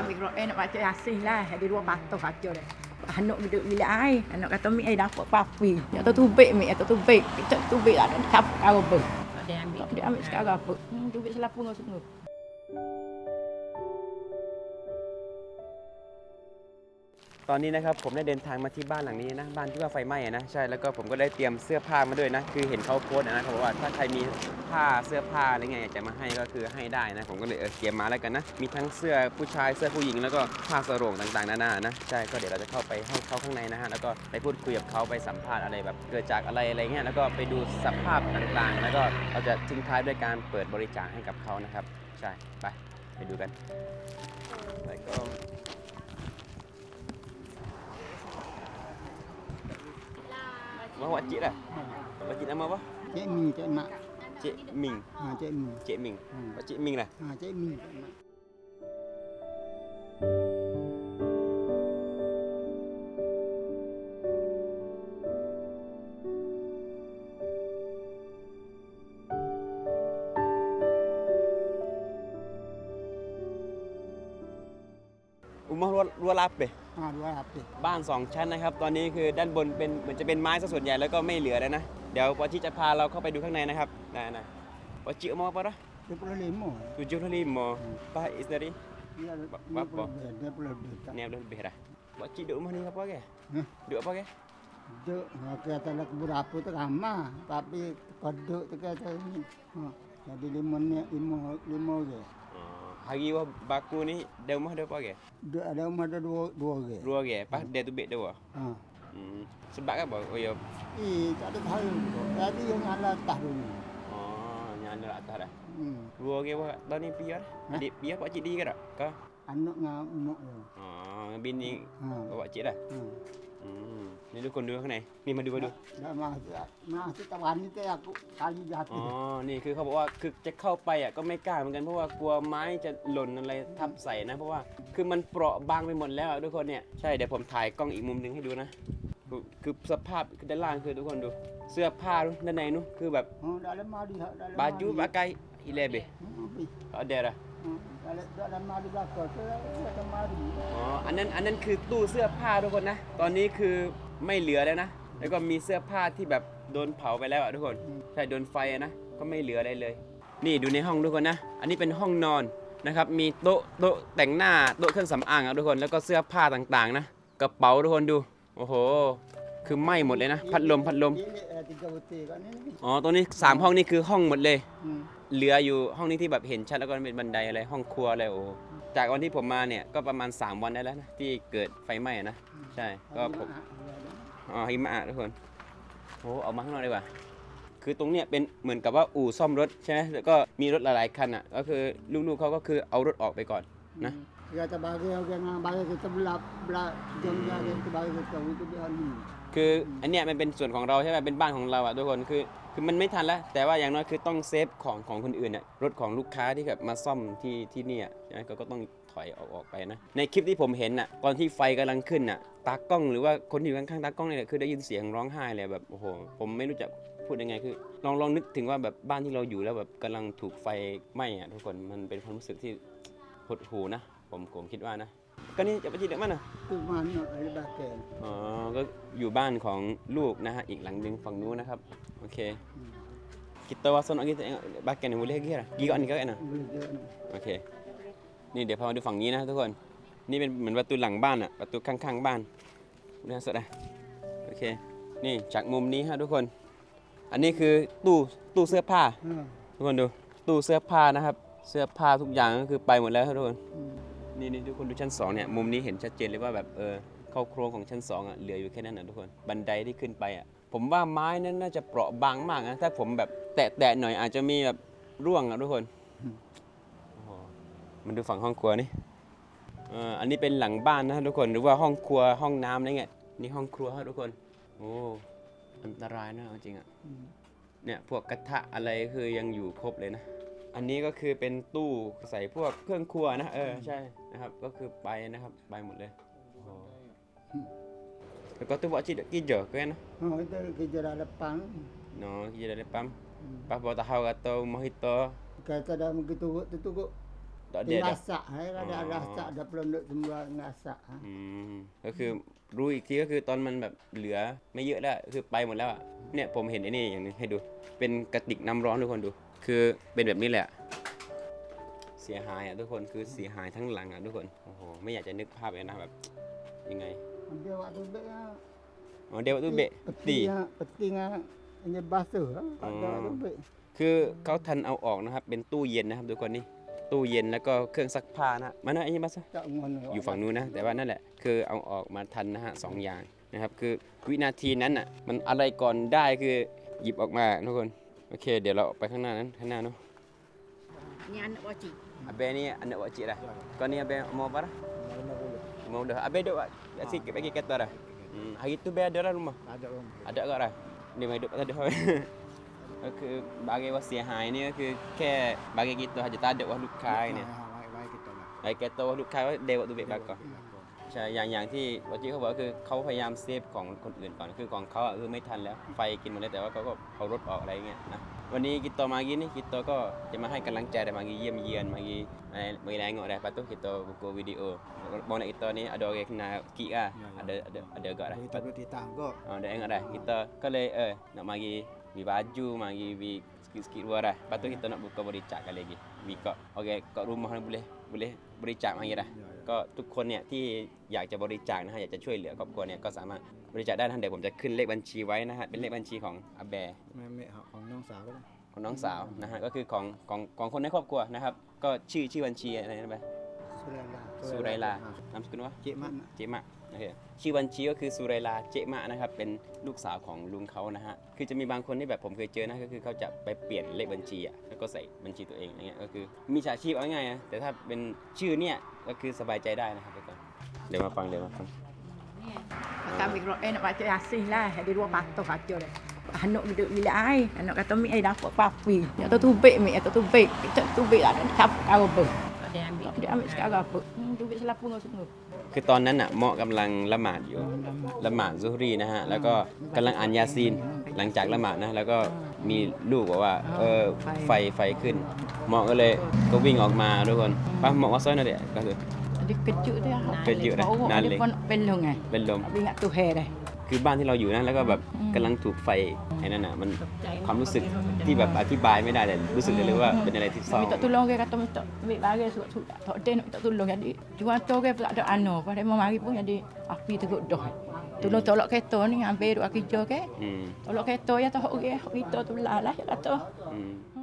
ambil Quran nak baca Yasin lah. Di dua patah baca dah. Anak duduk bilik air. Anak kata mi air dapat papi. Ya tu tubik mi, ya tu tubik. Cak tubik ada kap apa. Tak ada ambil. Tak dia ambil sekarang apa. Tubik selapu ngau semua. ตอนนี้นะครับผมได้เดินทางมาที่บ้านหลังนี้นะบ้านที่ว่าไฟไหม้อะนะใช่แล้วก็ผมก็ได้เตรียมเสื้อผ้ามาด้วยนะคือเห็นเขาโพสต์อะนะเขาบอกว่าถ้าใครมีผ้าเสื้อผ้าอะไรเงี้ยอยากจะมาให้ก็คือให้ได้นะ ผมก็เลยเออเตรียมมาแล้วกันนะมีทั้งเสื้อผู้ชายเสื้อผู้หญิงแล้วก็ผ้าสรงต่างๆนานานะใช่ก็เดี๋ยวเราจะเข้าไปให้เขาข้างในนะฮะแล้วก็ไปพูดคุยกับเขาไปสัมภาษณ์อะไรแบบเกิดจากอะไรอะไรเงี้ยแล้วก็ไปดูสภาพต่างๆ แล้วก็เราจะทิ้งท้ายด้วยการเปิดบริจาคให้กับเขานะครับ ใช่ไปไปดูกันแล้วก็ Mau buat cik dah? Pakcik nama apa? Cik Mi, Cik Mak. Cik Ming. Ha, Cik Mi. Cik Ming. Hmm. Pakcik Ming lah. Ha, Cik Mi, Cik Mak. Rumah luar, luar lapis. Ha, dua lapis. บ้าน 2 ชั้นนะครับ ตอนนี้คือด้านบนเป็นเหมือนจะเป็นไม้ซะส่วนใหญ่แล้วก็ไม่เหลือแล้วนะ เดี๋ยวปอชิจะพาเราเข้าไปดูข้างในนะครับนะนะปอชิ mau apa dah? 25. 75. Pak isteri Dia ada Ba- bapa? 20 lebih, 20 lebih. Tak. ni dah lebih dah. Pak cik duduk rumah ni apa ke? Hah? Duduk apa ke? Duk, ha, kata lah kebun apa tu ramah. Tapi kodok tu kata ni. Ha, jadi lima ni, lima, lima ke. Hari wah baku ni dah rumah dah apa ke? Duk ada rumah ada dua, dua ke. Dua ke? Pas dia tu bed dua. Ha. Hmm. Sebab apa? Oh ya. Eh, tak ada tahu. Jadi yang ala atas dulu. Oh, nyana atas dah. Hmm. Dua ke wah tahun ni piar. Hah? Adik piar pak cik dia ke tak? Ke? Anak dengan umuk tu. Oh, bini Ha. bawa cik dah. Ha. Hmm. Ni dukun dua ข้างในนี่มาดูมาดู Dah masuk, masuk tawan ni tu aku kali jatuh. อ๋อ นี่คือเขาบอกว่าคือจะเข้าไปอะก็ไม่กล้าเหมือนกันเพราะว่ากลัวไม้จะหล่นอะไรทับใส่นะ เพราะว่าคือมันเปราะบางไปหมดแล้วอะทุกคนเนี่ยใช่เดี๋ยวผมถ่ายกล้องอีกมุมหนึงให้ดูนะคือคือสภาพด้านล่างคือทุกคนดู เสื้อผ้านู้นด้านในนู้นคือแบบ Oh, dalam mari, dalam บาจูบาไกอิเลเบ Hmm, pi. เอาเดระ Hmm, Dalam dalam mari belakang tu dalam mari. อ๋อ อันนั้นอันนั้นคือตู้เสื้อผ้าทุกคนนะ ตอนนี้คือไม่เหลือแล้วนะ แล้วก็มีเสื้อผ้าที่แบบโดนเผาไปแล้วอะทุกคน ใช่โดนไฟอะนะ ก็ไม่เหลืออะไรเลย นี่ดูในห้องทุกคนนะ อันนี้เป็นห้องนอนนะครับ มีโต๊ะโต๊ะแต่งหน้าโต๊ะเครื่องสำอางอะทุกคน แล้วก็เสื้อผ้าต่างๆนะ กระเป๋าทุกคนดู โอ้โห คือไหม้หมดเลยนะ พัดลมพัด lom Bilik ada tiga butir kat ni. ni. อ๋อตรงนี้สามห้องนี่คือห้องหมดเลย Hmm. เหลืออยู่ห้องนี้ที่แบบเห็นชัดแล้วก็เป็นบันไดอะไรห้องครัวอะไรโอ้ จากวันที่ผมมาเนี่ยก็ประมาณ 3 วันได้แล้วนะที่เกิดไฟไหม้อะนะ ใช่ก็ผม Ada อ๋อหิมะอะทุกคนโอ้เอามาข้างนอกดีกว่า คือตรงเนี้ยเป็นเหมือนกับว่าอู่ซ่อมรถใช่ไหมแล้วก็มีรถหลายๆคันอะก็คือลูกๆเขาก็คือเอารถออกไปก่อน Ya terbagi orang yang bagi kita belah belah jam dia kita bagi kita itu dia ni. คืออันเนี้ยมันเป็นส่วนของเราใช่ไหมเป็นบ้านของเราอะทุกคนคือคือมันไม่ทันแล้ว แต่ว่าอย่างน้อยคือต้องเซฟของของคนอื่นอะรถของลูกค้าที่แบบมาซ่อมที่ที่เนี่ยใช่ไหมก็ก็ต้องถอยออกออกไปนะ ในคลิปที่ผมเห็นอะตอนที่ไฟกำลังขึ้นอะตากล้องหรือว่าคนที่อยู่ข้างๆตากล้องเนี่ยคือได้ยินเสียงร้องไห้เลยแบบโอ้โหผมไม่รู้จะพูดยังไงคือ ลองลองนึกถึงว่าแบบบ้านที่เราอยู่แล้วแบบกำลังถูกไฟไหม้อะทุกคนมันเป็นความรู้สึกที่หดหูนะ ผมผมคิดว่านะก็นี่จะไปที่เด็กมันอะ Tu mana ada bakal. อ๋อก็อยู่บ้านของลูกนะฮะอีกหลังหนึ่งฝั่งนู้นนะครับโอเค kita wasan nak kita tengok bahagian ni boleh lagi lah. Gigak ni kagak nak? Boleh dia. โอเคนี่เดี๋ยวพามาดูฝั่งนี้นะทุกคนนี่เป็นเหมือนประตูหลังบ้านอะประตูข้างๆบ้านนะสุดนะโอเค นี่จากมุมนี้ฮะทุกคน อันนี้คือตู้ตู้เสื้อผ้า Ha. ทุกคนดู ตู้เสื้อผ้านะครับ เสื้อผ้าทุกอย่างก็คือไปหมดแล้วครับทุกคน Hmm. นี่นี่ทุกคนดูชั้นสองเนี่ยมุมนี้เห็นชัดเจนเลยว่าแบบเออเข้าโครงของชั้นสองอะเหลืออยู่แค่นั้นนะทุกคนบันไดที่ขึ้นไปอะผมว่าไม้นั้นน่าจะเปราะบางมากนะถ้าผมแบบแตะแตะหน่อยอาจจะมีแบบร่วงอะทุกคนโอ้โหมันดูฝั่งห้องครัวนี่เอออันนี้เป็นหลังบ้านนะทุกคนหรือว่าห้องครัวห้องน้ำอะไรเงี้ยนี่ห้องครัวครับทุกคนโอ้อันตรายนะเอาจริงอะ Hmm. เนี่ยพวกกระทะอะไรคือยังอยู่ครบเลยนะ อันนี้ก็คือเป็นตู้ใส่พวกเครื่องครัวนะเออใช่ นะครับก็คือไปนะครับไปหมดเลยโอ้โหแล้วก็ตู้บอจิกี่เจอกันนะ Ha, itu kerja dah depan. เนาะกี่เจอได้ปั๊ม Hmm. pas bawa tahu atau mojito Kata dah begitu tu tu kok. Tak ada dah. Ngasak, hai ada Oh. rasa ada pelunduk semua ngasak. ha. อืมก็คือรู้อีกทีก็คือตอนมันแบบเหลือไม่เยอะแล้วคือไปหมดแล้วอะเนี่ยผมเห็นไอ้นี่อย่างหนึงให้ดู เป็นกระติกน้ำร้อนทุกคนดู คือเป็นแบบนี้แหละเสียหายอะทุกคนคือเสียหายทั้งหลังอะทุกคนโอ้โหไม่อยากจะนึกภาพเลยนะแบบยังไง Dia waktu bek ha. อ๋อเดี๋ยวตู้เบะตี Peti ha, peti ha. Ini basuh ha. Ada Oh. waktu bek. คือเขาทันเอาออกนะครับ เป็นตู้เย็นนะครับทุกคนนี่ตู้เย็นแล้วก็เครื่องซักผ้านะมันนะไอ้นี่มาซะ Tak ngon. อยู่ฝั่งนู้นนะ แต่ว่านั่นแหละคือเอาออกมาทันนะฮะสองอย่างนะครับ คือวินาทีนั้นอะมันอะไรก่อนได้คือหยิบออกมาทุกคนโอเค เดี๋ยวเราออกไปข้างหน้านั้นข้างหน้าเนาะ Ni anak wajib. Abe ni anak wajib dah. Kau ni abe mau apa dah? Mau dah. Abe duk kat sikit bagi kata dah. Hmm, hari tu be ada dah rumah. Ada rumah. Ada kat dah. Ni mai duk ada. ก็คือ bagi ว่าเสียหายนี่ก็คือแค่ bagi kita saja tak ada wah lukai ni. Baik-baik kita lah. Bagi kata wah lukai ว่าเดวตุเบกบากก่อนใช่อย่างอย่างที่วจีเขาบอกก็คือเขาพยายามเซฟของคนอื่นก่อนคือของเขาอะคือไม่ทันแล้วไฟกินหมดแล้วแต่ว่าเขาก็เอารถออกอะไรเงี้ยนะ วันนี้กิตโตมากี้นี่กิตโตก็จะมาให้กำลังใจแต่มากี้เยี่ยมเยียนมากี้อะไรมากี้ nengok dah lepas tu kita buku video mau nak kita ni ada orang kenal Kik ah ada ada ada agak dah Kita duduk di tangga. Oh, dah tengok dah. Kita ก็เลยเออ nak mari beli baju, mari beli sikit-sikit luar dah. Lepas tu kita nak buka bericat kali lagi. Beli kat okey kat rumah ni boleh boleh bericat mari dah. ก็ทุกคนเนี่ยที่อยากจะบริจาคนะฮะอยากจะช่วยเหลือครอบครัวเนี่ยก็สามารถบริจาคได้นะเดี๋ยวผมจะขึ้นเลขบัญชีไว้นะฮะเป็นเลขบัญชีของอาแบแม่แม่ของน้องสาวก็ของน้องสาวนะฮะก็คือของของของคนในครอบครัวนะครับ ก็ชื่อชื่อบัญชีอะไรนะแบสุไรลา สุไรลานามสกุลว่าเจมันเจมะโอเคชื่อบัญชีก็คือสุไรลาเจมะนะครับเป็นลูกสาวของลุงเขานะฮะคือจะมีบางคนที่แบบผมเคยเจอนะก็คือเขาจะไปเปลี่ยนเลขบัญชีอะแล้วก็ใส่บัญชีตัวเองอะไรเงี้ยก็คือมีฉาชีพเอาง่ายๆนะแต่ถ้าเป็นชื่อเนี่ยก็คือสบายใจได้นะครับทุกคนเดี๋ยวมาฟังเดี๋ยวมาฟัง Kami ro eh nak baca Yasin lah. Ada dua patok aja dah. Anak duduk bilik air. Anak kata mi ai dapat papi. Ya tu tubik mi, ya tu tubik. Cak tubik tak ada kap kau apa. Dia ambil. Dia ambil sekarang apa. Hmm, tubik selapung kau semua. คือตอนนั้นอะเหมาะกำลังละหมาดอยู่ ละหมาดซุฮรีนะฮะ แล้วก็กำลังอ่านยาซีน หลังจากละหมาดนะ แล้วก็มีลูกบอกว่า เออ ไฟ ไฟขึ้นเหมาะก็เลย ก็วิ่งออกมาทุกคนป้าเหมาะว่าซ้อยนั่นแหละก็คือ Dia kejut dia. Kejut dah, Bawa naling. Dia pun pelong eh. เป็นลม Tapi ingat tu hair dah. คือบ้านที่เราอยู่นะแล้วก็แบบอืมกำลังถูกไฟไอ้นั่นน่ะมันความรู้สึกที่แบบอธิบายไม่ได้เลยรู้สึกได้เลยว่าเป็นอะไรที่เศร้า Minta tolong ke kata minta ambil barang surat surat. Tak ada nak minta tolong jadi. Cuma tu ke tak ada anu. Pada mau mari pun jadi api teruk dah. Tolong tolak kereta ni ambil duk kerja ke. อืม Tolak kereta ya tahu ke kita tu lah lah kata. อืม Ha